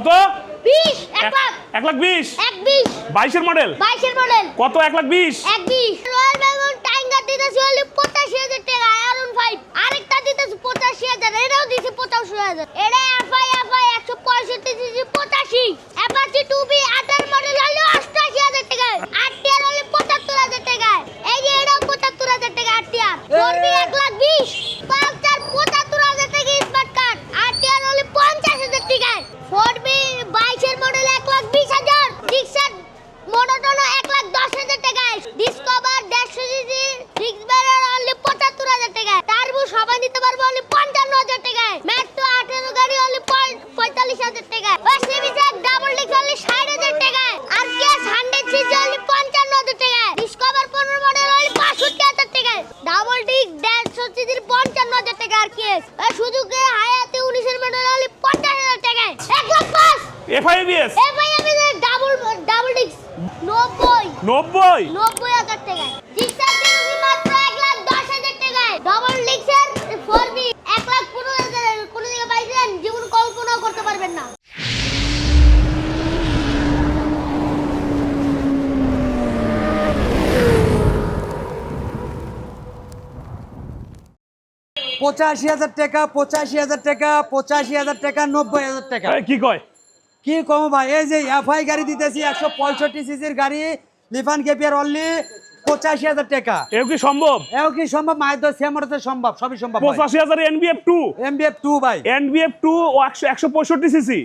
কত? বিশ এক লাখ। এক লাখ বিশ। এক বিশ। বাইশের মডেল? বাইশের মডেল। কত? এক লাখ বিশ। এক বিশ। রয়্যাল বেঙ্গল টাইগার দিতেছি হলে পঁচাশি হাজার টাকা আয়রন ফাইভ আরেকটা দিতেছি পঁচাশি হাজার এটাও দিছি পঁচাশি হাজার। এটা এফআই এফআই একশো পঁয়ষট্টি দিছি পঁচাশি। অ্যাপাচি টু বি আঠার মডেল হলে অষ্টআশি হাজার টাকায় আট টিয়ার হলে পঁচাত্তর হাজার টাকায় এই যে এটাও পঁচাত্তর হাজার টাকা আট টিয়ার ফোর বি এক লাখ বিশ। পালসার পঁচাত্তর হাজার টাকা স্মার্ট কার্ড আট টিয়ার হলে পঞ্চাশ হাজার টাকায় ফোর বি বাইশের মডেল এক লাখ বিশ হাজার জিক্সার মোনোটোনো এক লাখ দশ হাজার টাকায় ডিসকভার দেড়শো সিসি সিক্স ব্যারের অনলি পঁচাত্তর হাজার টাকায় টার্বো সবাই নিতে পারব অনলি পঞ্চান্ন হাজার টাকায় মেট্রো আঠেরো গাড়ি অনলি পঁয়তাল্লিশ হাজার টাকায় ওয়েস্টিভিসেক ডাবল ডিক্স অনলি ষাট হাজার টাকায় RKS hundred CC only পঞ্চান্ন হাজার টাকায় ডিসকভার পনেরো মডেল অনলি বাষট্টি হাজার টাকায় ডাবল ডিক্স দেড়শো সিসির পঞ্চান্ন হাজার টাকা আর কেস সুযোগে হায়াতে উনিশের মডেল অনলি পঞ্চাশ হাজার টাকায় এক লাখ পাঁচ এফআইবিএস এ ভাই আমি ডাবল ডাবল ডিক্স নব্বই? নব্বই হাজার টাকায়। জিক্সার কিনুছি মাত্র এক লাখ দশ হাজার টাকায়। ডবল ডিক্সের ফোর বি এক লাখ পনেরো হাজার কোনো দিকে পাইছেন জীবন কল্পনাও করতে পারবেন না। পঁচাশি হাজার টাকা পঁচাশি হাজার টাকা পঁচাশি হাজার টাকা নব্বই হাজার টাকা। কি কয়? কি কম ভাই? এই যে এফআই গাড়ি দিতেছি একশো পঁয়ষট্টি সিসির গাড়ি লিফান কেপিয়ার অনলি পঁচাশি হাজার টাকা। এও কি সম্ভব? এও কি সম্ভব? মায়ের দশ সেমরতে সম্ভব সবই সম্ভব পঁচাশি হাজার এনবিএফ টু এনবিএফ টু ভাই। এনবিএফ টু একশো একশো পঁয়ষট্টি সিসি।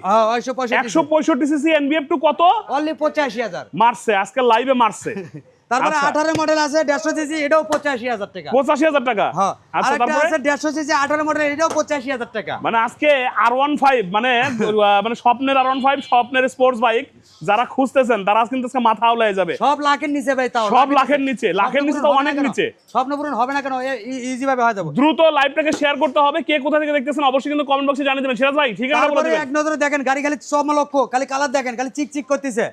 একশো পঁয়ষট্টি সিসি। এনবিএফ টু কত? অনলি পঁচাশি হাজার। মারছে আজকে লাইভে মারছে। তারপরে আচ্ছা। আঠারো মডেল আছে দেড়শো সিসি এটাও পঁচাশি হাজার টাকা। পঁচাশি হাজার টাকা? হ্যাঁ আচ্ছা আছে দেড়শো সিসি আঠারো মডেল এটাও পঁচাশি হাজার টাকা। মানে আজকে আর ওয়ান ফাইভ মানে মানে স্বপ্নের আর ওয়ান ফাইভ স্বপ্নের স্পোর্টস বাইক যারা খুঁজতেছেন তারা কিন্তু আজকে মাথা উলাই যাবে। সব লাখের নিচে ভাই তাও। সব লাখের নিচে লাখের নিচে তো অনেক নিচে। স্বপ্ন পূরণ হবে না কেন? ইজি ভাবে হয়ে যাব। দ্রুত লাইভটাকে শেয়ার করতে হবে কে কোথা থেকে দেখতেছেন অবশ্যই কিন্তু কমেন্ট বক্সে জানিয়ে দেবেন। সিরাজ ভাই ঠিক আছে তারপরে এক নজরে দেখেন গাড়ি খালি সব লক্ষ খালি কালার দেখেন খালি চিক চিক করতেছে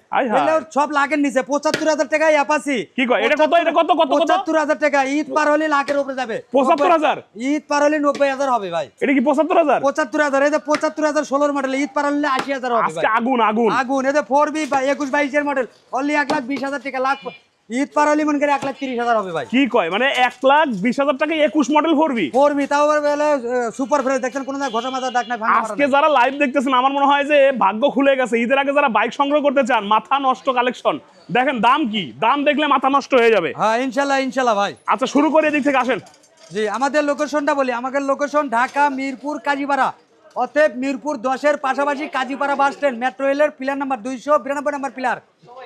সব লাখের নিচে পঁচাত্তর হাজার টাকায় অ্যাপাসি কি কয়? এটা কত? এটা কত? কত? কত? পঁচাত্তর হাজার টাকা ঈদ পার হলে লাখের উপরে যাবে ৭৫,000? ঈদ পার হলে নব্বই হাজার হবে ভাই এটা কি পঁচাত্তর হাজার পঁচাত্তর হাজার এই যে পঁচাত্তর হাজার ষোলোর মডেল ঈদ পার হলে আশি হাজার হবে আজকে আগুন আগুন আগুন এটা ফোর বি বা একুশ বাইশের মডেল অনলি এক লাখ বিশ হাজার টাকা লাখ ঈদ পার হলে মনে করে এক লাখ তিরিশ হাজার হবে ভাই। কি কয়? মানে এক লাখ বিশ হাজার টাকা একুশ মডেল ফোরবি ফোর তাও আবার সুপার ফ্রেশ দেখছেন কোনো ঘষা মাথা ডাক নাই আজকে যারা লাইভ দেখতেছেন আমার মনে হয় যে ভাগ্য খুলে গেছে। ঈদের আগে যারা বাইক সংগ্রহ করতে চান মাথা নষ্ট কালেকশন দেখেন দাম কি? দাম দেখলে মাথা নষ্ট হয়ে যাবে। হ্যাঁ ইনশাল্লাহ ইনশাল্লাহ ভাই। আচ্ছা শুরু করে এদিক থেকে আসেন। জি আমাদের লোকেশনটা বলি। আমাদের লোকেশন ঢাকা মিরপুর কাজীপাড়া। অতএব মিরপুর দশের পাশাপাশি কাজীপাড়া বাস স্ট্যান্ড মেট্রো রেলের পিলার নাম্বার দুইশো বিরানব্বই নাম্বার পিলার।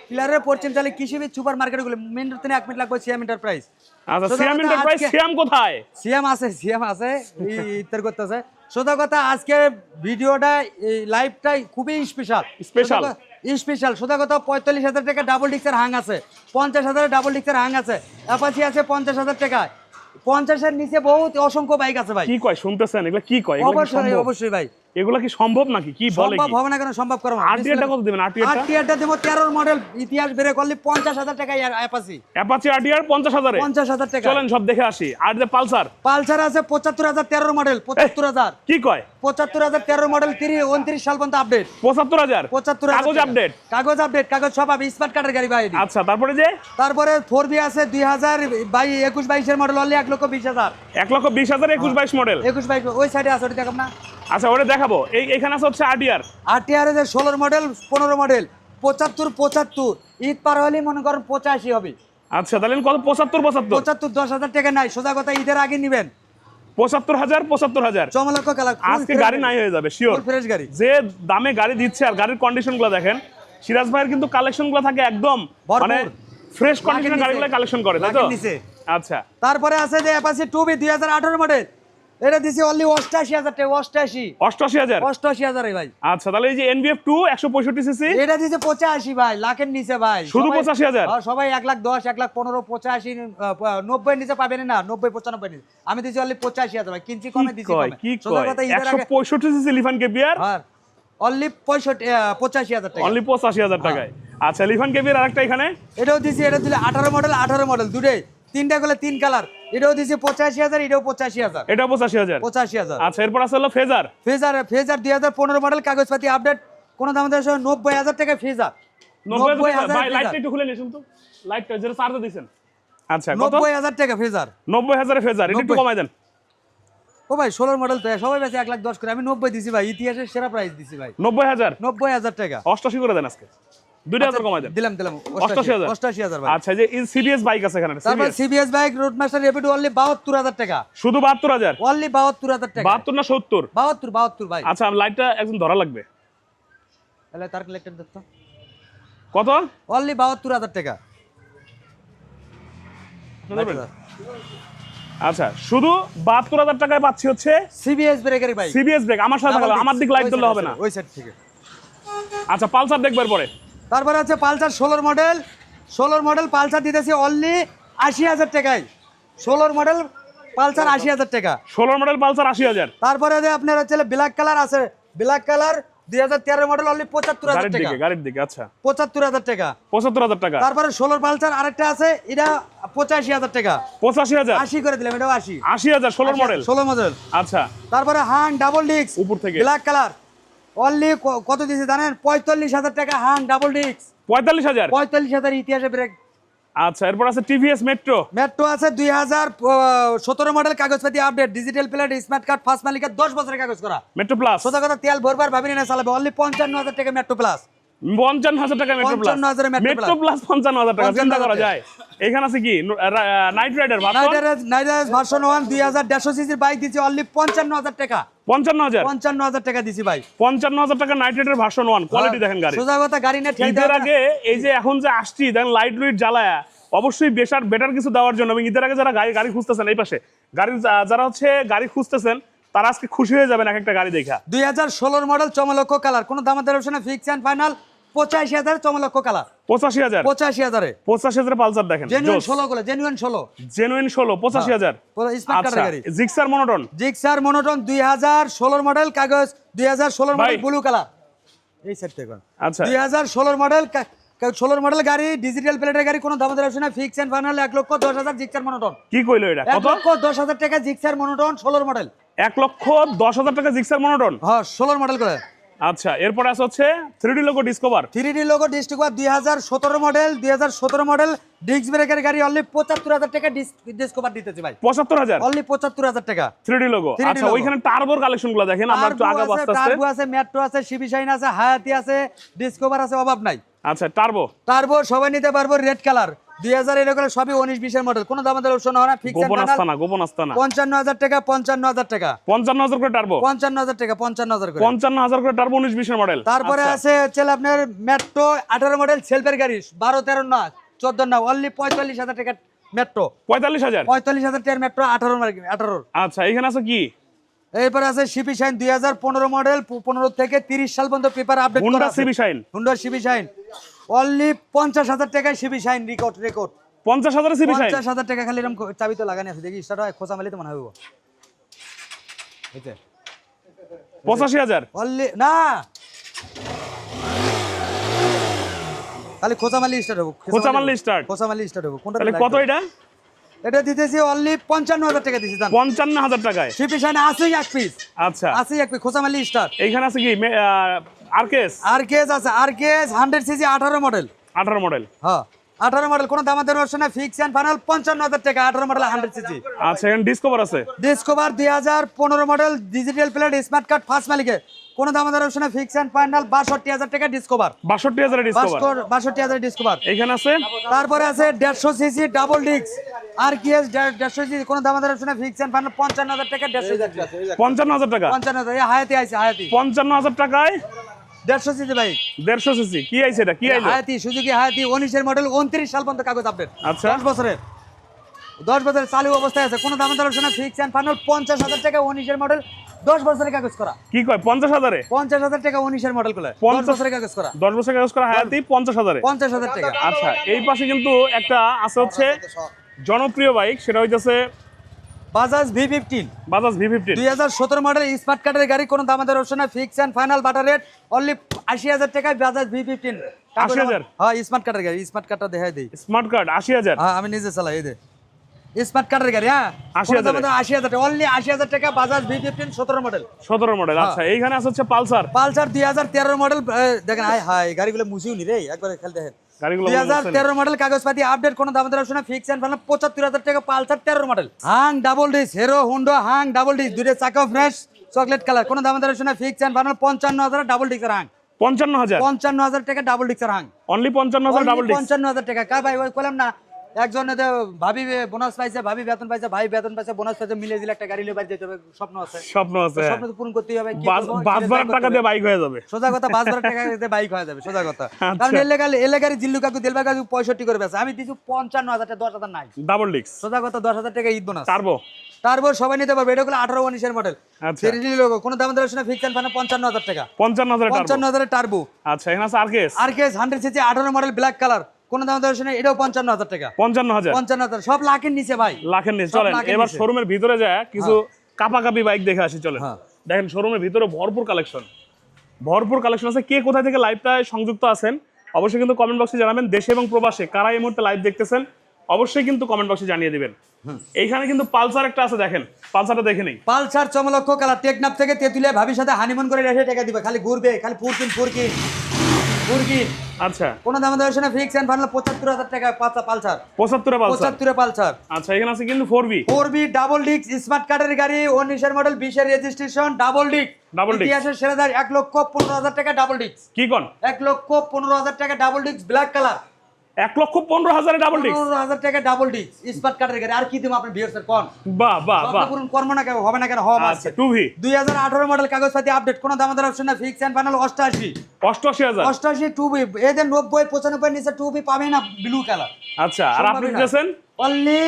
পিলারের পশ্চিম চালে কৃষিবিদ সুপার মার্কেটগুলো মিনিট তিনি এক মিনিট লাগবে সিএম এন্টারপ্রাইজ আচ্ছা কোথায়? সিএম আছে সিএম আছে ইত্যার করতেছে। সোজা কথা আজকে ভিডিওটা এই লাইভটাই খুবই স্পেশাল Special। স্পেশাল সোজা কথা পঁয়তাল্লিশ হাজার টাকা ডাবল ডিক্সের হাং আছে। পঞ্চাশ হাজার ডাবল ডিক্সের হাং আছে। অ্যাপাচি আছে পঞ্চাশ হাজার টাকা পঞ্চাশের নিচে বহুত অসংখ্য বাইক আছে ভাই। কি কয় শুনতেছেন? এগুলো কি কয়? অবশ্যই অবশ্যই ভাই। এগুলা কি সম্ভব নাকি? কি বলে সম্ভব হবে না কেন? সম্ভব করো। RTR টা কত দিবেন, RTR টা? আরটিআরটা দেবো তেরোর মডেল ইতিহাস বেড়ে করলে পঞ্চাশ হাজার টাকা অ্যাপাসি অ্যাপাচি আরটিআর পঞ্চাশ হাজারে? পঞ্চাশ হাজার টাকা। চলেন সব দেখে আসি। আর যে পালসার? পালসার আছে পঁচাত্তর হাজার তেরোর মডেল পঁচাত্তর হাজার। কি কয়? পঁচাত্তর হাজার তেরো মডেল তিরিশ উনত্রিশ সাল পর্যন্ত আপডেট পঁচাত্তর হাজার? পঁচাত্তর কাগজ আপডেট কাগজ আপডেট কাগজ সব আপনি স্মার্ট কার্ডের গাড়ি ভাই আচ্ছা তারপরে যে? তারপরে ফোর বি আছে দুই হাজার বাই একুশ বাইশের মডেল অনলি এক লক্ষ বিশ হাজার। এক লক্ষ বিশ হাজার একুশ বাইশ মডেল একুশ বাইশ ওই সাইডে আছে ওটি দেখাম না। আচ্ছা ওটা দেখাবো। এই এখানে আছে হচ্ছে আরটিআর আরটিআর এর ষোলোর মডেল পনেরো মডেল পঁচাত্তর পঁচাত্তর। ঈদ পার হলেই মনে করেন পঁচাশি হবে। আচ্ছা তাহলে কত? পঁচাত্তর পঁচাত্তর। পঁচাত্তর দশ হাজার টাকা নাই। সোজা কথা ঈদের আগে নিবেন। পঁচাত্তর হাজার পঁচাত্তর হাজার। চমলক্ষ কালা আজকে গাড়ি নাই হয়ে যাবে শিওর ফ্রেশ গাড়ি। যে দামে গাড়ি দিচ্ছে আর গাড়ির কন্ডিশনগুলো দেখেন সিরাজ ভাইয়ের কিন্তু কালেকশনগুলো থাকে একদম মানে ফ্রেশ কন্ডিশনের। গাড়িগুলো কালেকশন করে তাই তো? আচ্ছা। তারপরে আছে যে অ্যাপাসি টু বি দুই হাজার আঠারো মডেল এটা দিছি অনলি অষ্টাশি হাজার টাকা অষ্টাশি। অষ্টআশি হাজার? অষ্টাশি হাজার ভাই। আচ্ছা তাহলে এই যে এনবিএফ টু একশো পঁয়ষট্টি সিসি এটা দিছে পঁচাশি ভাই লাখের নিচে ভাই। শুধু সবাই- 85,000? হ্যাঁ, সবাই এক লাখ দশ এক লাখ পনেরো পঁচাশি নব্বই নিচে পাবেন না নব্বই পঁচানব্বই নিচে। আমি দিছি অনলি পঁচাশি হাজার ভাই কিনছি কমে দিছি কমে। কি কয়? কথা ঈদের একশো আগে পঁয়ষট্টি সিসি লিফান কেপিয়ার? হ্যাঁ অনলি পঁয়ষট্টি আহ, পঁচাশি হাজার টাকা। অনলি পঁচাশি হাজার টাকায়। আচ্ছা লিফান কেপিয়ার আরেকটা এখানে? এটাও দিছি এটা দিলে আঠারো মডেল আঠারো মডেল দুটোই। তিনটা গুলো তিন কালার এটাও দিছি পঁচাশি হাজার এটাও পঁচাশি হাজার। এটা পঁচাশি হাজার? পঁচাশি হাজার। আচ্ছা এরপর আছে হলো ফেজার। ফেজার ফেজার দুই হাজার পনেরো মডেল কাগজপাতি আপডেট কোনো দাম দেওয়া নব্বই হাজার টাকা ফ্রিজার নব্বই হাজার লাইটটা একটু খুলে নিয়েছেন তো। লাইটটা যেটা চার্জে দিছেন আচ্ছা কত? নব্বই হাজার টাকা ফ্রিজার নব্বই হাজারে ফেজার এটা একটু কমাই দেন। ও ভাই ষোলোর মডেল তো সবাই বেশি এক লাখ দশ করে। আমি নব্বই দিছি ভাই ইতিহাসের সেরা প্রাইস দিছি ভাই। নব্বই হাজার? নব্বই হাজার টাকা। অষ্টাশি করে দেন আজকে। দুইটা হাজার কমাই দেন দিলাম দিলাম। অষ্টাশি হাজার। অষ্টাশি হাজার ভাই। আচ্ছা যে সিবিএস বাইক আছে এখানে তারপর CBS bike road master only বাহাত্তর হাজার টাকা। শুধু অনলি টাকা। না ভাই। আচ্ছা লাইটটা একদম ধরা লাগবে। তাহলে তার কালেক্টর দেখতো কত? অনলি বাহাত্তর হাজার টাকা। আচ্ছা শুধু বাহাত্তর হাজার টাকায় পাচ্ছি হচ্ছে সিবিএস ব্রেকের বাইক সিবিএস ব্রেক আমার সাথে আমার দিক লাইট দিলে হবে না। ওই সাইড থেকে। আচ্ছা পালসার দেখবার পরে তারপরে আছে পালসার ষোলোর মডেল। ষোলোর মডেল পালসার দিতেছি অনলি আশি হাজার টাকায়। ষোলোর মডেল পালসার আশি হাজার টাকা। ষোলোর মডেল পালসার আশি হাজার। তারপরে যে আপনার হচ্ছে ব্ল্যাক কালার আছে। ব্ল্যাক কালার দুই হাজার তেরো মডেল অনলি পঁচাত্তর হাজার টাকা। গাড়ির দিকে আচ্ছা। পঁচাত্তর হাজার টাকা। পঁচাত্তর হাজার টাকা। তারপরে ষোলোর পালসার আরেকটা আছে এটা পঁচাশি হাজার টাকা। পঁচাশি হাজার? আশি করে দিলাম এটাও আশি। আশি হাজার ষোলোর মডেল ষোলো মডেল আচ্ছা। তারপরে হাং ডাবল ডিস্ক উপর থেকে। ব্ল্যাক কালার অনলি কত দিয়েছে জানেন? পঁয়তাল্লিশ হাজার টাকা হাং ডাবল ডিস্ক পঁয়তাল্লিশ হাজার? পঁয়তাল্লিশ হাজার ইতিহাসে ব্রেক আচ্ছা এরপর আছে টিভিএস মেট্রো মেট্রো আছে দুই হাজার সতেরো মডেল কাগজপাতি update digital plate smart card first মালিকের দশ বছরের কাগজ করা। মেট্রো প্লাস সোজা কথা তেল ভরবার ভাবি না চালাবে। অনলি পঞ্চান্ন হাজার টাকা মেট্রো প্লাস পঞ্চান্ন হাজার টাকা মেট্রো প্লাস মেট্রো প্লাস পঞ্চান্ন হাজার টাকা। চিন্তা করা যায়। এখানে আছে কি? নাইট রাইডার নাইডারেজ ভার্সন ওয়ান দুই হাজার দেড়শো সিসির বাইক দিচ্ছি অনলি পঞ্চান্ন হাজার টাকা। পঞ্চান্ন হাজার? পঞ্চান্ন হাজার টাকা দিছি ভাই। পঞ্চান্ন হাজার টাকা Knight Rider version one quality দেখেন গাড়ি। সোজা কথা গাড়ি না ঈদের আগে এই যে এখন যে আসছি দেখেন লাইট লুইট জ্বালায়া অবশ্যই বেটার বেটার কিছু দেওয়ার জন্য। এবং ঈদের আগে যারা গাড়ি গাড়ি খুঁজতেছেন এই পাশে গাড়ি যারা হচ্ছে গাড়ি খুঁজতেছেন তারা আজকে খুশি হয়ে যাবেন এক একটা গাড়ি দেখা। দুই হাজার ষোলোর মডেল চমলক্ষ কালার কোনো দামাদার অপশনে ফিক্স অ্যান্ড ফাইনাল পঁচাশি হাজার চমলক্ষ কালার পঁচাশি হাজার। পঁচাশি হাজারে। পঁচাশি হাজার পালসার দেখেন। জেনুইন ষোলো গুলো জেনুইন ষোলো। জেনুইন ষোলো পঁচাশি হাজার। জিক্সার মনোটন জিক্সার মনোটন দুই হাজার ষোলোর মডেল কাগজ দুই হাজার ষোলোর মডেল ব্লু কালার এই সেট থেকে আচ্ছা। দুই হাজার ষোলোর মডেল ষোলোর মডেল গাড়ি ডিজিটাল প্লেটের গাড়ি কোনো দামাদার অপশনে ফিক্স অ্যান্ড ফাইনাল এক লক্ষ দশ হাজার জিক্সার মনোটন কি কইলো এটা? এক লক্ষ দশ হাজার টাকা জিক্সার মনোটন ষোলোর মডেল এক লক্ষ দশ হাজার টাকা জিক্সার মনোটন। হ্যাঁ ষোলোর মডেল করে। আচ্ছা এরপরে আছে হচ্ছে three D logo Discover three D logo district দুই হাজার সতেরো মডেল দুই হাজার সতেরো মডেল ডিস্ক ব্রেকের গাড়ি অনলি পঁচাত্তর হাজার টাকা ডিসকভার দিতেছে ভাই। পঁচাত্তর হাজার? অনলি পঁচাত্তর হাজার টাকা। থ্রি ডি লোগো 3D আচ্ছা ওইখানে টার্বোর কালেকশনগুলো দেখেন আমরা একটু আগে বাঁচতে টার্বো আছে মেট্রো আছে সিবি শাইন আছে হায়াতি আছে ডিসকভার আছে অভাব নাই। আচ্ছা টার্বো টার্বো সবাই নিতে পারব রেড কালার। দুই হাজার এরকম সবই উনিশ বিশের মডেল। কোনো দাম আমাদের অপশন হয় না ফিক্স গোপন আস্তানা গোপন আস্তানা। পঞ্চান্ন হাজার টাকা পঞ্চান্ন হাজার টাকা। পঞ্চান্ন হাজার করে টার্বো পঞ্চান্ন হাজার টাকা পঞ্চান্ন হাজার করে। পঞ্চান্ন হাজার করে টার্বো উনিশ বিশের মডেল। তারপরে আছে হচ্ছে আপনার মেট্রো আঠারো মডেল সেলফের গাড়ি বারো তেরো না চোদ্দ না অনলি পঁয়তাল্লিশ হাজার টাকা মেট্রো পঁয়তাল্লিশ হাজার? পঁয়তাল্লিশ হাজার টাকার মেট্রো আঠারো আঠারোর। আচ্ছা এখানে আছে কি? এরপরে আছে সিপি শাইন দুই হাজার পনেরো মডেল পনেরো থেকে তিরিশ সাল পর্যন্ত paper update Honda CB Shine. Only পঞ্চাশ হাজার টাকায় সিবি শাইন রেকর্ড রেকর্ড পঞ্চাশ হাজার সিবি শাইন? পঞ্চাশ হাজার টাকা খালি এরকম চাবি তো লাগানি আছে। দেখি স্টার্ট হয় খোঁচা মালি তো মনে হবে পঁচাশি হাজার? অনলি না! খালি খোঁচা মালি স্টার্ট হব খোঁচা মারলে start? খোঁচা মালি স্টার্ট হব কোনটা কত এটা? এটা দিতেছি অনলি পঞ্চান্ন হাজার টাকা দিছি পঞ্চান্ন হাজার টাকায়? আছেই এক পিস আচ্ছা। আছেই এক পিস খোঁচা মালি স্টার্ট এইখানে আছে কি? আরকেএস আর কেস আছে আর কেস হান্ড্রেড সিসি আঠারো মডেল আঠারো মডেল হ্যাঁ আঠারো মডেল কোনো দামাদের অপশন না ফিক্স ফাইনাল পঞ্চান্ন হাজার টাকা আঠারো মডেল হান্ড্রেড সিসি আচ্ছা এখানে ডিসকভার আছে? ডিসকভার দুই হাজার পনেরো model digital plate smart card first মালিকে কোনো দাম অপশন না ফিক্স অ্যান্ড ফাইনাল বাষট্টি হাজার টাকা ডিসকভার বাষট্টি হাজার ডিসকভার বাষট্টি হাজার ডিসকভার এইখানে আছে? তারপরে আছে দেড়শো সিসি ডাবল ডিস্ক আর কি এস দেড়শো সিসি কোনো দামাদের অপশন না ফিক্স অ্যান্ড ফাইনাল পঞ্চান্ন হাজার টাকা দেড়শো পঞ্চান্ন হাজার টাকা? পঞ্চান্ন হাজার এই হায়াতি আছে হায়াতি। পঞ্চান্ন হাজার টাকায় দেড়শো সিসি বাইক দেড়শো সিসি কি আইছে এটা? কি আইলো? হায়াতি সুজুকি হায়াতি উনিশের মডেল উনত্রিশ সাল পর্যন্ত কাগজ আপডেট আচ্ছা। দশ বছরের দশ বছরের চালু অবস্থায় আছে কোনো দামের দর শোনা ফিক্স এন্ড ফাইনাল পঞ্চাশ হাজার টাকা উনিশের মডেল দশ বছরের কাগজ করা। কি কয় পঞ্চাশ হাজারে? পঞ্চাশ হাজার টাকা উনিশের মডেলগুলো দশ পঞ্চাশ- বছরের কাগজ করা। দশ বছর কাগজ করা হায়াতি পঞ্চাশ হাজারে। পঞ্চাশ হাজার টাকা। আচ্ছা এই পাশে কিন্তু একটা আছে হচ্ছে জনপ্রিয় বাইক সেটা হইতেছে Bajaj V fifteen. Bajaj V fifteen. দুই হাজার সতেরো মডেল স্মার্ট কার্ডের গাড়ি কোনো দামের option fix and final better rate only আশি হাজার টাকায় বাজাজ ভি ফিফটিন। 80,000? হ্যাঁ স্মার্ট কার্ডের গাড়ি স্মার্ট কার্ডটা দেখাই দিই। স্মার্ট কার্ড আশি হাজার। হ্যাঁ আমি নিজে চালাই এই দে। স্মার্ট কার্ডের গাড়ি হ্যাঁ? 80,000 আশি হাজার টাকা অনলি আশি হাজার টাকা বাজাজ ভি ফিফটিন সতেরো মডেল সতেরো মডেল আচ্ছা এইখানে আছে হচ্ছে পালসার। পালসার দুই হাজার তেরো মডেল দেখেন হাই হাই গাড়িগুলো মুছিও নি রে একবার খেল দেখেন। দুই হাজার তেরো মডেল কাগজপাতি আপডেট কোনো দাম দর শুনে ফিক্স এন্ড ফাইনাল পঁচাত্তর হাজার টাকা পালসার তেরো মডেল হাং double disc hero হুন্ডো Hang double disc দুইটা চাকা ফ্রেশ চকলেট কালার কোনো দাম দর শুনে ফিক্স এন্ড ফাইনাল পঞ্চান্ন হাজার ডাবল হাং। পঞ্চান্ন হাজার? পঞ্চান্ন হাজার টাকা ডাবল ডিক্সের হাং। অনলি পঞ্চান্ন হাজার ডাবল পঞ্চান্ন হাজার টাকা। কা ভাই ওই কলাম না একজন ভাবি বোনাস পাইছে ভাবি বেতন পাইছে ভাই বেতন পাইছে বোনাস পাইছে মিলে দিলে একটা গাড়ি লিয়ে বাড়ি যেতে হবে স্বপ্ন আছে। স্বপ্ন আছে। স্বপ্ন তো পূরণ করতেই হবে বাস ভাড়ার টাকা দিয়ে বাইক হয়ে যাবে। সোজা কথা বাস ভাড়া টাকা দিতে বাইক হয়ে যাবে সোজা কথা। কারণ এলে গালি এলে গাড়ি জিল্লু কাকু দিলবা কাকু পঁয়ষট্টি করে বেছে আমি পঞ্চান্ন হাজার টাকা দশ হাজার নাই। ডাবল ডিস্ক সোজা কথা দশ হাজার টাকা ঈদ বোনাস। টার্বো তারপর সবাই নিতে পারবে এটা হলো আঠারো উনিশের মডেল আচ্ছা। সেরিটি লোগো কোনো দাম দর শুনে ফিক্সেন ফানে পঞ্চান্ন হাজার টাকা। পঞ্চান্ন হাজার টার্বো পঞ্চান্ন হাজারের টার্বো আচ্ছা এখানে আছে RKS RKS hundred CC আঠারো মডেল ব্ল্যাক কালার কোনো দাম দর শুনে এটাও পঞ্চান্ন হাজার টাকা। পঞ্চান্ন হাজার পঞ্চান্ন হাজার সব লাখের নিচে ভাই। লাখের নিচে চলেন এবার শোরুমের ভিতরে যায় কিছু কাপাকাপি বাইক দেখে আসি চলেন। হ্যাঁ। দেখেন শোরুমের ভিতরে ভরপুর কালেকশন ভরপুর কালেকশন আছে। কে কোথায় থেকে লাইভটায় সংযুক্ত আছেন অবশ্যই কিন্তু কমেন্ট বক্সে জানাবেন। দেশে এবং প্রবাসে কারা এই মুহূর্তে লাইভ দেখতেছেন অবশ্যই কিন্তু কমেন্ট বক্সে জানিয়ে দিবেন। এইখানে কিন্তু পালসার একটা আছে দেখেন। পালসারটা দেখে নেই। পালসার চমলক্ষ কালার টেকনাফ থেকে তেতুলিয়া ভাবির সাথে হানিমুন করে রেখে টাকা দিবে। খালি ঘুরবে খালি ফুরকিন ফুরকিন ফুরকিন আচ্ছা। কোনো দামে দেওয়ার সময় ফিক্স এন্ড ফাইনাল পঁচাত্তর হাজার টাকা পাঁচা পালসার। পঁচাত্তর পঁচাত্তরে পালসার। আচ্ছা এখানে আছে কিন্তু four B four B double ডিক্স স্মার্ট কার্ডের গাড়ি উনিশের মডেল বিশের registration double disc double disc। ইতিহাসের সেরা এক লক্ষ পনেরো হাজার টাকা ডাবল ডিক্স কি কোন? এক লক্ষ পনেরো হাজার টাকা ডাবল ডিক্স ব্ল্যাক কালার এক লক্ষ পনেরো হাজারে ডাবল ডিস্ক পনেরো হাজার টাকা ডাবল কার্ডের গাড়ি। আর কি দিব আপনি বিয়ার কোন? বাহ বাহ বাহ পূরণ না কেন হবে না কেন আচ্ছা আছে টু ভি দুই হাজার আঠারো মডেল কাগজপাতি আপডেট কোনো দাম দর অপশন না ফিক্স এন্ড ফাইনাল অষ্টআশি অষ্টআশি হাজার। অষ্টআশি টু বি এদের নব্বই পঁচানব্বই নিচে টু বি পাবে না ব্লু কালার আচ্ছা আর আপনি দিয়েছেন অনলি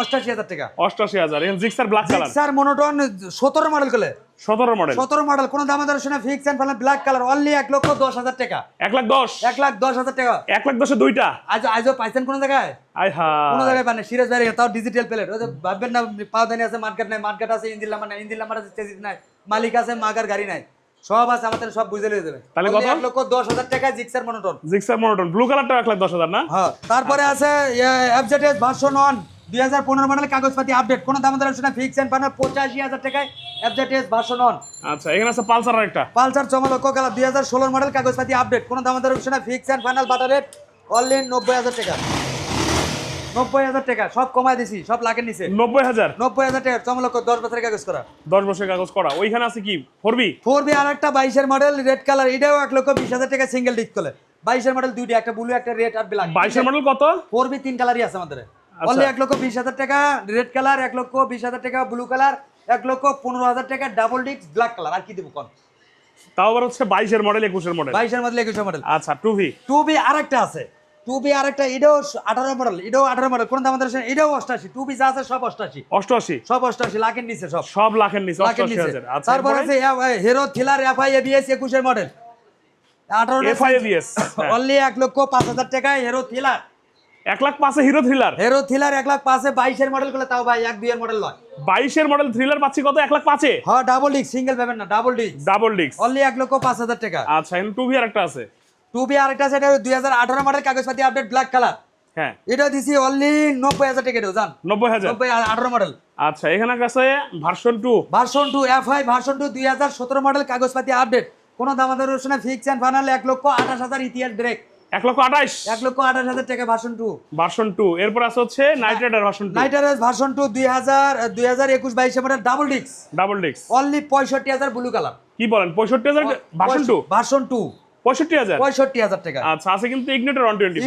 অষ্টআশি হাজার টাকা। অষ্টআশি হাজার এখানে Gixxer black colour sir monotone সতেরো মডেল করলে সতেরো মডেল সতেরো মডেল কোনো দাম দর শুনে fix and final black colour only এক লক্ষ দশ হাজার টাকা। এক লাখ দশ। এক লাখ দশ হাজার টাকা। এক লাখ দশে দুইটা। আজ আজও পাইছেন কোনো জায়গায়? আয় কোনো জায়গায় পান সিরিয়াস বাইরে তাও ডিজিটাল প্লেট ওই ভাববেন না পাওদানি আছে মার্কেট নাই মার্কেট আছে ইঞ্জিন নাম্বার নাই ইঞ্জিন নাম্বার আছে নাই মালিক আছে মাগার গাড়ি নাই। সব আছে আমাদের সব বুঝে লিয়ে দেবে তাহলে কত? এক লক্ষ দশ হাজার টাকা Gixxer monotone Gixxer monotone blue কালারটা এক লাখ দশ হাজার না? হ্যাঁ তারপরে আছে এফজেডএস ভার্সন ওয়ান দুই হাজার পনেরো মডেল কাগজপাতি আপডেট কোনো দাম দর শুনে ফিক্স এন্ড ফাইনাল পঁচাশি হাজার টাকায় এফজেডএস ভার্সন ওয়ান আচ্ছা এখানে আছে পালসার একটা পালসার চমলক্ষ কালার দুই হাজার ষোলোর মডেল কাগজপাতি আপডেট কোনো দাম দর শুনে fix and final better rate only নব্বই হাজার টাকা। নব্বই হাজার টাকা সব কমায় দিছি সব লাখের নিচে। নব্বই হাজার? নব্বই হাজার টাকা চমলক্ষ দশ বছরের কাগজ করা। দশ বছরের কাগজ করা। ওইখানে আছে কি? ফোরবি ফোর বি আর একটা বাইশের মডেল রেড কালার এটাও এক লক্ষ বিশ হাজার টাকা সিঙ্গেল ডিস্ক করে বাইশের মডেল দুইটা একটা ব্লু একটা রেড আর ব্ল্যাক বাইশের মডেল কত? ফোর বি তিন কালারই আছে আমাদের। অনলি এক লক্ষ বিশ হাজার টাকা রেড কালার এক লক্ষ বিশ হাজার টাকা ব্লু কালার এক লক্ষ পনেরো হাজার টাকা ডাবল ডিস্ক ব্ল্যাক কালার আর কি দেবো কোন? তাও আবার হচ্ছে বাইশের মডেল একুশের মডেল বাইশের মডেল একুশের মডেল আচ্ছা টু ভি টু আর একটা আছে। টু বি আর একটা এটাও আঠারো মডেল এটাও আঠারো মডেল কোন দাম আমাদের এটাও অষ্টাশি। টু বি যা আছে সব অষ্টাশি। অষ্টআশি। সব অষ্টাশি লাখের নিচে সব। সব লাখের নিচে লাখের নিচে। আচ্ছা তারপর আছে হিরো থিলার এফআই এবিএস একুশের মডেল আঠারো FIABS, হ্যাঁ। অনলি এক লক্ষ পাঁচ হাজার টাকায় হিরো থিলার এক লাখ পাঁচে হিরো থ্রিলার হিরো থিলার এক লাখ পাঁচে বাইশের মডেল করলে তাও ভাই এক দুইয়ের মডেল নয়। বাইশের মডেল থ্রিলার পাচ্ছি কত? এক লাখ পাঁচে? হ্যাঁ ডাবল ডিস্ক সিঙ্গেল পাবেন না double disc double disc only এক লক্ষ পাঁচ হাজার টাকা। আচ্ছা এখানে টু ভি আর একটা আছে টু বি আর একটা সেটা দুই হাজার আঠারো মডেল কাগজপাতি আপডেট ব্ল্যাক কালার হ্যাঁ। এটা দিছি অনলি নব্বই হাজার টাকা জান। নব্বই হাজার। নব্বই আঠারো মডেল আচ্ছা এখানে আছে version two version two F I version two দুই হাজার সতেরো মডেল কাগজপাতি আপডেট কোনো দামাদার রসুনে ফিক্স অ্যান্ড ফাইনাল এক লক্ষ আঠাশ হাজার ইতিহাস ব্রেক এক লক্ষ আঠাইশ এক লক্ষ আঠাশ হাজার টাকা ভার্সন টু ভার্সন টু এরপর আছে হচ্ছে নাইট রাইডার ভার্সন টু নাইটারেস ভার্সন টু দুই হাজার দুই হাজার একুশ বাইশে model double disc double disc only পঁয়ষট্টি হাজার ব্লু কালার কি বলেন পঁয়ষট্টি হাজার ভার্সন টু ভার্সন টু পঁয়ষট্টি হাজার? পঁয়ষট্টি হাজার টাকা। আচ্ছা আছে কিন্তু ইগনেটর ওয়ান টোয়েন্টি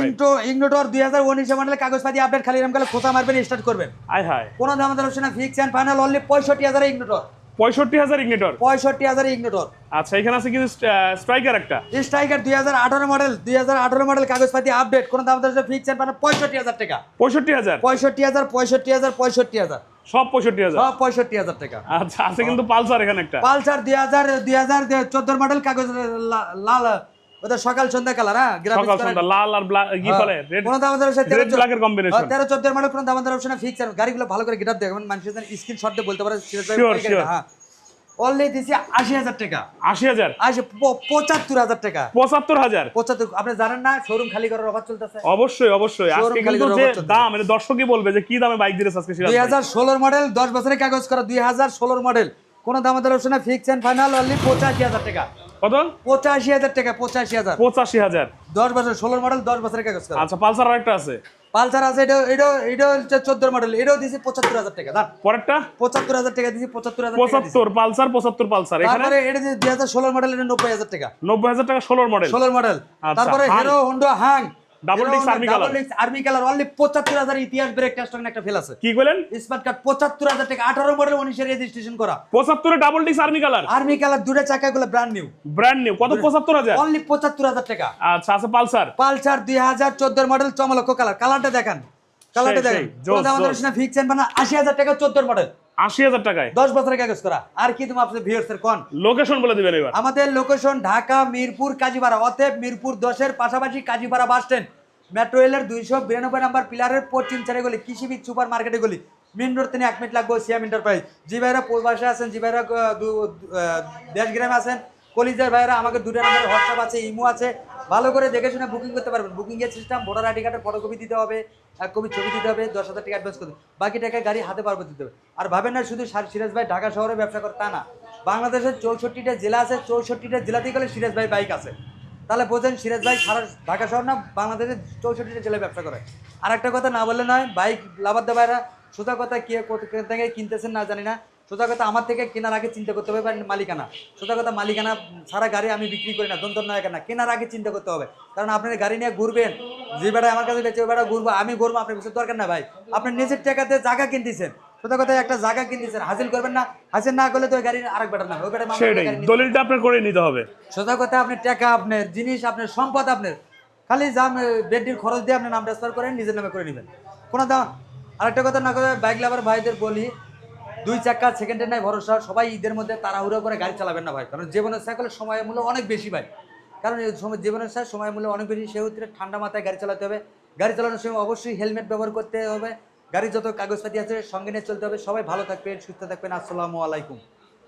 ইগনোটর দুই হাজার উনিশে মডেল কাগজপাতি আপডেট খালি এরকম গেলে খোঁচা মারবেন স্টার্ট করবেন। আয় হায়। কোনো দাম ফিক্স অ্যান্ড ফাইনাল অনলি পঁয়ষট্টি হাজার ইগনোটর পঁয়ষট্টি হাজার ইগনেটর। পঁয়ষট্টি হাজার ইগনোটর। আচ্ছা এখানে আছে কিন্তু স্ট্রাইকার একটা। স্ট্রাইকার দুই হাজার আঠারো মডেল দুই হাজার আঠারো মডেল কাগজপাতি আপডেট কোনো দাম ফিক্স অ্যান্ড পঁয়ষট্টি হাজার টাকা। পঁয়ষট্টি হাজার? পঁয়ষট্টি হাজার পঁয়ষট্টি হাজার পঁয়ষট্টি হাজার। সব পঁয়ষট্টি হাজার? সব পঁয়ষট্টি হাজার টাকা। আচ্ছা আছে কিন্তু পালসার এখানে একটা। পালসার দুই হাজার দুই হাজার চোদ্দোর মডেল কাগজ লাল ওদের সকাল সন্ধ্যা কালার হ্যাঁ? সকাল সন্ধ্যা লাল আর ব্ল্যাক কি বলে? রেড কোনো দাম আমাদের সাথে red black এর combination। তেরো চোদ্দোর মডেল কোনো দাম আমাদের অপশনে ফিক্স গাড়িগুলো ভালো করে গিটার দেখবেন মানুষের জন্য স্ক্রিন শট দিয়ে বলতে পারে sure। হ্যাঁ। অনলি দিছি আশি হাজার টাকা। আশি হাজার? আশি প- পঁচাত্তর হাজার টাকা। পঁচাত্তর হাজার? পঁচাত্তর আপনি জানেন না শোরুম খালি করার অফার চলতেছে। অবশ্যই অবশ্যই। আজকে কিন্তু যে দাম এটা দর্শকই বলবে যে কি দামে বাইক দিয়েছে আজকে সিরাজ দুই ভাই। হাজার ষোলোর মডেল দশ বছরের কাগজ করা দুই হাজার ষোলোর মডেল কোনো দামাদার option fix and final only পঁচাশি হাজার টাকা। কত? পঁচাশি হাজার টাকা পঁচাশি হাজার। পঁচাশি হাজার। দশ বছর ষোলোর মডেল দশ বছরের কাগজ আচ্ছা পালসার আরেকটা আছে। পালসার আছে এটা এটা এটা হচ্ছে চোদ্দ মডেল এটাও দিয়েছি পঁচাত্তর হাজার টাকা দাঁড় পরেরটা? পঁচাত্তর হাজার টাকা দিয়েছি পঁচাত্তর হাজার পঁচাত্তর পালসার পঁচাত্তর পালসার এখানে? তারপরে এটা যে দুই হাজার ষোলোর মডেল এটা নব্বই হাজার টাকা। নব্বই হাজার টাকা ষোলোর মডেল ষোলোর মডেল আচ্ছা, তারপরে। Hero Honda color। Army colour only পঁচাত্তর হাজার ইতিহাস ব্রেক টেস্ট একটা ফেল আছে। কি বলেন? স্মার্ট কার্ড পঁচাত্তর হাজার টাকা আঠারো মডেল উনিশের রেজিস্ট্রেশন করা। পঁচাত্তরে double disc army colour army colour দুটো চাকাগুলো ব্র্যান্ড নিউ ব্র্যান্ড নিউ কত? পঁচাত্তর হাজার? অনলি পঁচাত্তর হাজার টাকা। আচ্ছা আছে পালসার। পালসার দুই হাজার চোদ্দোর মডেল চমলক্ষ কালার কালারটা দেখান। কালারটা দেখেন। আমাদের জোস। বানা আশি হাজার টাকা চোদ্দোর মডেল আশি হাজার টাকায়। দশ বছরের কাগজ করা। আর কি তুমি আপনার ভিউয়ার্স এর কোন লোকেশন বলে দিবেন এবার। আমাদের লোকেশন ঢাকা মিরপুর কাজীপাড়া। অতএব মিরপুর দশের পাশাপাশি কাজীপাড়া বাস স্ট্যান্ড মেট্রো রেলের দুইশো বিরানব্বই নাম্বার পিলারের পশ্চিম চারে গলি কৃষিবিদ সুপার মার্কেটে গলি। মেন রোড তিনি এক মিনিট লাগবে সিএম এন্টারপ্রাইজ জি ভাইরা পূর্বাসে আছেন জি ভাইরা আহ, দু- দেশগ্রামে আছেন। কলিজার ভাইরা আমাকে দুটো নাম্বার হোয়াটসঅ্যাপ আছে, ইমো আছে। ভালো করে দেখে শুনে বুকিং করতে পারবেন। বুকিং এর সিস্টেম ভোটার আইডি কার্ডের ফটোকপি দিতে হবে, এক কপি ছবি দিতে হবে, দশ হাজার টাকা অ্যাডভান্স করতে। বাকি টাকা গাড়ি হাতে পারব দিতে হবে। আর ভাবেন না, শুধু সার- সিরাজ ভাই ঢাকা শহরে ব্যবসা করে, তা না। বাংলাদেশের চৌষট্টিটা জেলা আছে, চৌষট্টিটা জেলাতেই গেলে সিরাজ ভাই বাইক আছে। তাহলে বোঝেন, সিরাজ ভাই সারা ঢাকা শহর না, বাংলাদেশের চৌষট্টিটা জেলায় ব্যবসা করে। আর একটা কথা না বললে নয় বাইক লাভার ভাইরা, সোজা কথা কে কোথা কিনতেছেন না জানি না। সোজা কথা আমার থেকে কেনার আগে চিন্তা করতে হবে বা মালিকানা। সোজা কথা মালিকানা সারা গাড়ি আমি বিক্রি করি না দন্তর কেনা? কেনার আগে চিন্তা করতে হবে। কারণ আপনার গাড়ি নিয়ে ঘুরবেন যে বেড়া আমার কাছে বেঁচে ওই বেড়া ঘুরবো আমি ঘুরবো আপনার কিছু দরকার না ভাই। আপনি নিজের টাকাতে জায়গা কিনতেছেন। সোজা কথা একটা জায়গা কিনতেছেন হাসিল করবেন না হাসিল না করলে তো ওই গাড়ি আরেক বেটা না ওই বেটা দলিলটা আপনার করে নিতে হবে। সোজা কথা আপনার টাকা আপনার জিনিস আপনার সম্পদ আপনার খালি যা বেডটির খরচ দিয়ে আপনি নাম ট্রান্সফার করেন নিজের নামে করে নেবেন। কোনো দাম আরেকটা কথা না কথা বাইক লাভার ভাইদের বলি দুই চাকা সেকেন্ডের নাই, ভরসা, সবাই ঈদের মধ্যে তাড়াহুড়ো করে গাড়ি চালাবেন না ভাই। কারণ জীবনের সাইকেলের সময় মূল্য অনেক বেশি ভাই। কারণ সময় জীবনের সাথে সময় মূল্য অনেক বেশি, সেক্ষেত্রে ঠান্ডা মাথায় গাড়ি চালাতে হবে। গাড়ি চালানোর সময় অবশ্যই হেলমেট ব্যবহার করতে হবে। গাড়ির যত কাগজপাতি আছে, সঙ্গে নিয়ে চলতে হবে। সবাই ভালো থাকবেন, সুস্থ থাকবেন। আসসালামু আলাইকুম।